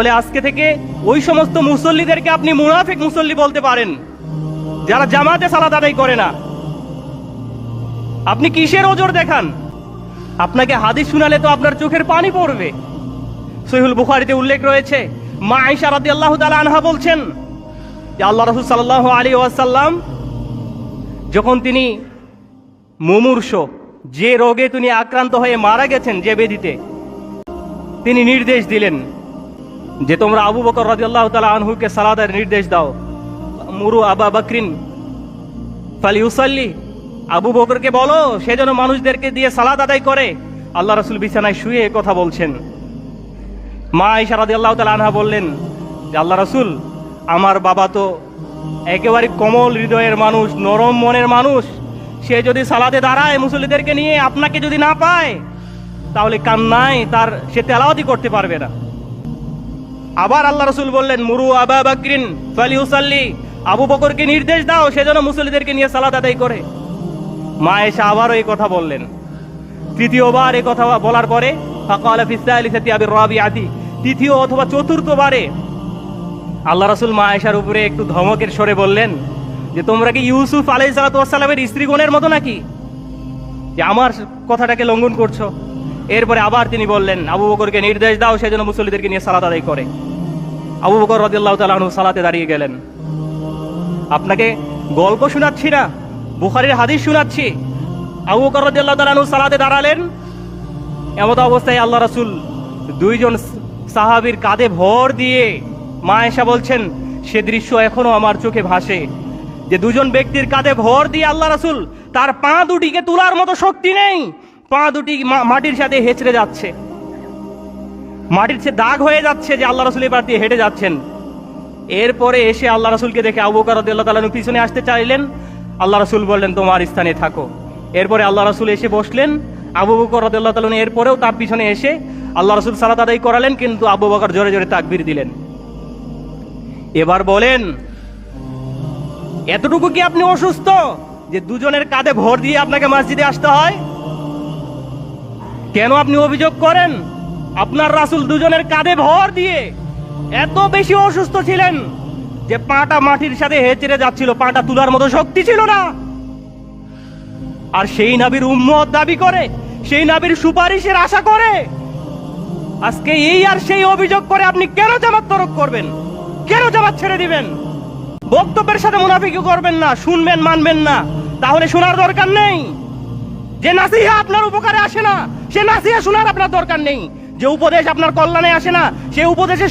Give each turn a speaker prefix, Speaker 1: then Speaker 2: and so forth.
Speaker 1: বলে আজকে থেকে ওই সমস্ত মুসল্লিদেরকে আপনি মুনাফিক মুসল্লি বলতে পারেন। যারা জামাতে সালাদ আদায় করে না। আপনি কিসের ওজোর দেখান? আপনাকে হাদিস শুনালে তো আপনার চোখের পানি পড়বে। সহিহুল বুখারীতে উল্লেখ রয়েছে, মা আয়েশা রাদিয়াল্লাহু তাআলা আনহা বলছেন, যে আল্লাহ রাসূল সাল্লাল্লাহু আলাইহি ওয়াসাল্লাম যখন তিনি মুমূর্ষ, যে রোগে তিনি আক্রান্ত হয়ে মারা গেছেন যে বেদিতে, তিনি নির্দেশ দিলেন যে তোমরা আবু বকর রাদিয়াল্লাহু তাআলা আনহুকে সালাদের নির্দেশ দাও। মুরু আবা বকরিন ফালিউসাল্লি, আবু বকরকে বলো, সে যেন মানুষদেরকে দিয়ে সালাদ আদায় করে। আল্লাহ রসুল বিছানায় শুয়ে কথা বলছেন। মা আয়েশা আল্লাহ তালা আনহা বললেন, যে আল্লাহ রসুল, আমার বাবা তো একেবারে কমল হৃদয়ের মানুষ, নরম মনের মানুষ। সে যদি সালাদে দাঁড়ায় মুসল্লিদেরকে নিয়ে আপনাকে যদি না পায়, তাহলে কান্নায় তার সে তেলাওয়াতি করতে পারবে না। আবার আল্লাহ রসুল বললেন, মুরু আবা বাকরিন ফালিউসাল্লি। আবু বকরকে নির্দেশ দাও, সে যেন মুসল্লিদেরকে নিয়ে সালাত আদায় করে। মা এসে আবারও এই কথা বললেন। তৃতীয়বার এই কথা বলার পরে, ফাকালা ফিসালিসাতি আবির রাবিআতি। তৃতীয় অথবা চতুর্থবারে আল্লাহ রাসূল মা আয়েশার উপরে একটু ধমকের সরে বললেন, যে তোমরা কি ইউসুফ আলাইহিস সালাতু ওয়াস সালামের স্ত্রীগণের মতো নাকি? যে আমার কথাটাকে লঙ্ঘন করছ? এরপরে আবার তিনি বললেন, আবু বকরকে নির্দেশ দাও সেই জন্য মুসল্লিদেরকে নিয়ে সালাত আদায় করে। আবু বকর রাদিয়াল্লাহু তাআলা আনহু সালাতে দাঁড়িয়ে গেলেন। আপনাকে গল্প শোনাচ্ছি না, বুখারীর হাদিস শোনাচ্ছি। আবু বকর রাদিয়াল্লাহু তাআলা আনহু সালাতে দাঁড়ালেন। এমত অবস্থায় আল্লাহ রাসূল দুইজন সাহাবীর কাঁধে ভর দিয়ে মা এসা বলছেন, সে দৃশ্য এখনও আমার চোখে ভাসে। যে দুজন ব্যক্তির কাঁধে ভর দিয়ে আল্লাহ রাসুল তার পা দুটিকে তোলার মতো শক্তি নেই। পা দুটি মাটির সাথে হেঁচড়ে যাচ্ছে। মাটির সে দাগ হয়ে যাচ্ছে যে আল্লাহ রাসূল এবার দিয়ে হেঁটে যাচ্ছেন। এরপরে এসে আল্লাহ রসুলকে দেখে আবু বকর রাদিয়াল্লাহু পিছনে আসতে চাইলেন। আল্লাহ রসুল বললেন, তোমার স্থানে থাকো। এরপরে আল্লাহ রসুল এসে বসলেন। আবু বকর রাদিয়াল্লাহু তাআলা এরপরেও তার পিছনে এসে আল্লাহ রসুল সালাত আদায় করালেন, কিন্তু আবু বকর জোরে জোরে তাকবীর দিলেন। এবার বলেন, এতটুকু কি আপনি অসুস্থ যে দুজনের কাঁধে ভর দিয়ে আপনাকে মসজিদে আসতে হয়? কেন আপনি অভিযোগ করেন? আপনার রাসূল দুজনের কাঁধে ভর দিয়ে এত বেশি অসুস্থ ছিলেন যে পাটা মাটির সাথে হেঁচড়ে যাচ্ছিল, পাটা তুলার মতো শক্তি ছিল না। আর সেই নাবির উম্মত দাবি করে, সেই নাবির সুপারিশের আশা করে আজকে এই আর সেই অভিযোগ করে আপনি কেন জামাত তরক করবেন? কেন জামাত ছেড়ে দিবেন? বক্তব্যের সাথে মুনাফিকি করবেন না, শুনবেন, মানবেন না। তাহলে শোনার দরকার নেই। যে নাসিহা আপনার উপকারে আসে না, সে নাসিহা শোনার আপনার দরকার নেই। যে উপদেশ আপনার কল্যাণে আসে না, সে উপদেশের